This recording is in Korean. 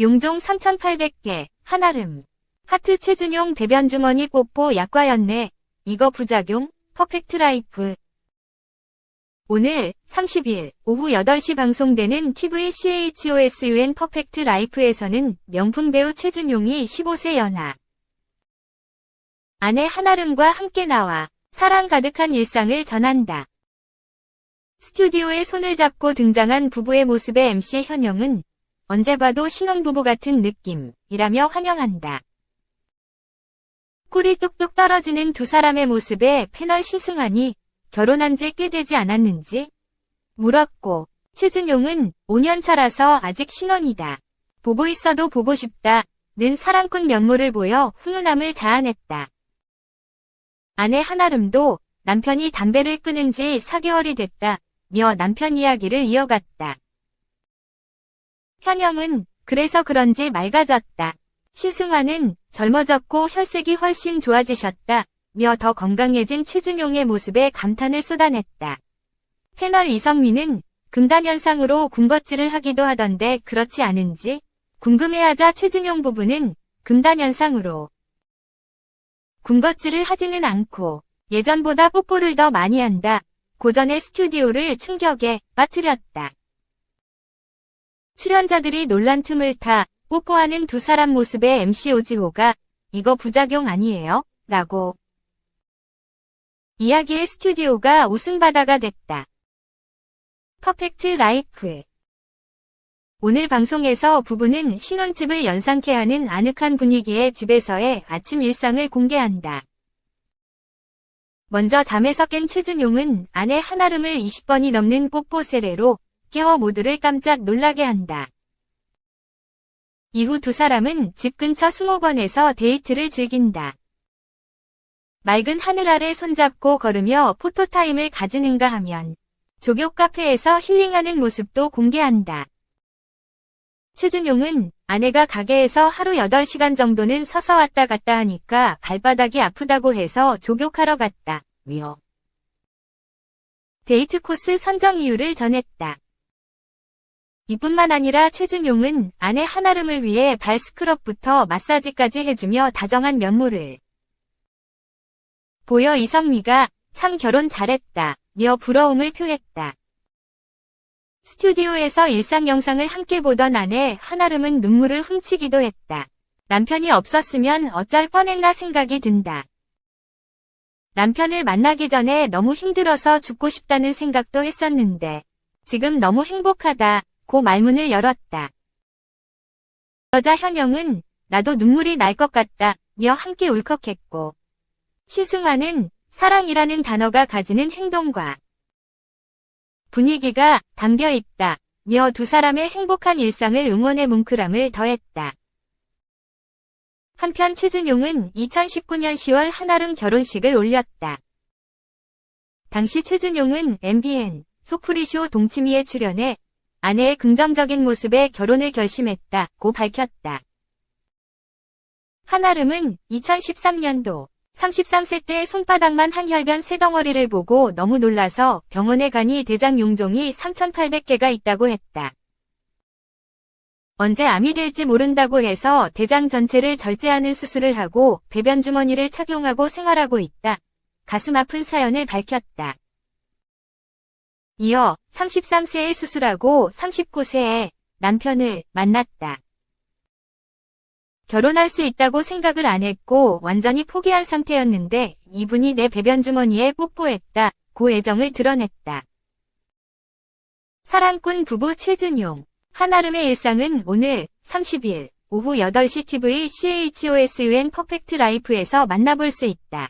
용종 3,800개, 한아름. 하트 최준용 배변 주머니 뽀뽀 약과였네. 이거 부작용, 퍼펙트 라이프. 오늘 30일 오후 8시 방송되는 TV CHOSUN 퍼펙트 라이프에서는 명품 배우 최준용이 15세 연하. 아내 한아름과 함께 나와 사랑 가득한 일상을 전한다. 스튜디오에 손을 잡고 등장한 부부의 모습의 MC 현영은 언제 봐도 신혼부부 같은 느낌이라며 환영한다. 꿀이 뚝뚝 떨어지는 두 사람의 모습에 패널 시승하니 결혼한 지 꽤 되지 않았는지 물었고 최준용은 5년 차라서 아직 신혼이다. 보고 있어도 보고 싶다. 는 사랑꾼 면모를 보여 훈훈함을 자아냈다. 아내 한아름도 남편이 담배를 끊은 지 4개월이 됐다. 며 남편 이야기를 이어갔다. 현영은 그래서 그런지 맑아졌다. 시승환은 젊어졌고 혈색이 훨씬 좋아지셨다. 며 더 건강해진 최준용의 모습에 감탄을 쏟아냈다. 패널 이성민은 금단현상으로 군것질을 하기도 하던데 그렇지 않은지 궁금해하자 최준용 부부는 금단현상으로 군것질을 하지는 않고 예전보다 뽀뽀를 더 많이 한다. 고전의 스튜디오를 충격에 빠뜨렸다. 출연자들이 논란 틈을 타 뽀뽀하는 두 사람 모습의 MC 오지호가 이거 부작용 아니에요? 라고 이야기의 스튜디오가 웃음바다가 됐다. 퍼펙트 라이프 오늘 방송에서 부부는 신혼집을 연상케 하는 아늑한 분위기의 집에서의 아침 일상을 공개한다. 먼저 잠에서 깬 최준용은 아내 한아름을 20번이 넘는 뽀뽀 세례로 깨워 모두를 깜짝 놀라게 한다. 이후 두 사람은 집 근처 수목원에서 데이트를 즐긴다. 맑은 하늘 아래 손잡고 걸으며 포토타임을 가지는가 하면 조교 카페에서 힐링하는 모습도 공개한다. 최준용은 아내가 가게에서 하루 8시간 정도는 서서 왔다 갔다 하니까 발바닥이 아프다고 해서 조격하러 갔다. 며 데이트 코스 선정 이유를 전했다. 이뿐만 아니라 최준용은 아내 한아름을 위해 발 스크럽부터 마사지까지 해주며 다정한 면모를 보여 이성미가 참 결혼 잘했다. 며 부러움을 표했다. 스튜디오에서 일상 영상을 함께 보던 아내 한아름은 눈물을 훔치기도 했다. 남편이 없었으면 어쩔 뻔했나 생각이 든다. 남편을 만나기 전에 너무 힘들어서 죽고 싶다는 생각도 했었는데 지금 너무 행복하다. 고 말문을 열었다. 여자 현영은 나도 눈물이 날 것 같다. 며 함께 울컥했고 시승환은 사랑이라는 단어가 가지는 행동과 분위기가 담겨 있다. 며 두 사람의 행복한 일상을 응원의 뭉클함을 더했다. 한편 최준용은 2019년 10월 한아름 결혼식을 올렸다. 당시 최준용은 MBN 소프리쇼 동치미에 출연해 아내의 긍정적인 모습에 결혼을 결심했다고 밝혔다. 한아름은 2013년도 33세 때 손바닥만 한 혈변 새덩어리를 보고 너무 놀라서 병원에 가니 대장 용종이 3,800개가 있다고 했다. 언제 암이 될지 모른다고 해서 대장 전체를 절제하는 수술을 하고 배변 주머니를 착용하고 생활하고 있다. 가슴 아픈 사연을 밝혔다. 이어 33세에 수술하고 39세에 남편을 만났다. 결혼할 수 있다고 생각을 안 했고 완전히 포기한 상태였는데 이분이 내 배변 주머니에 뽀뽀했다. 고 애정을 드러냈다. 사랑꾼 부부 최준용. 한아름의 일상은 오늘 30일 오후 8시 TV CHOSUN 퍼펙트 라이프에서 만나볼 수 있다.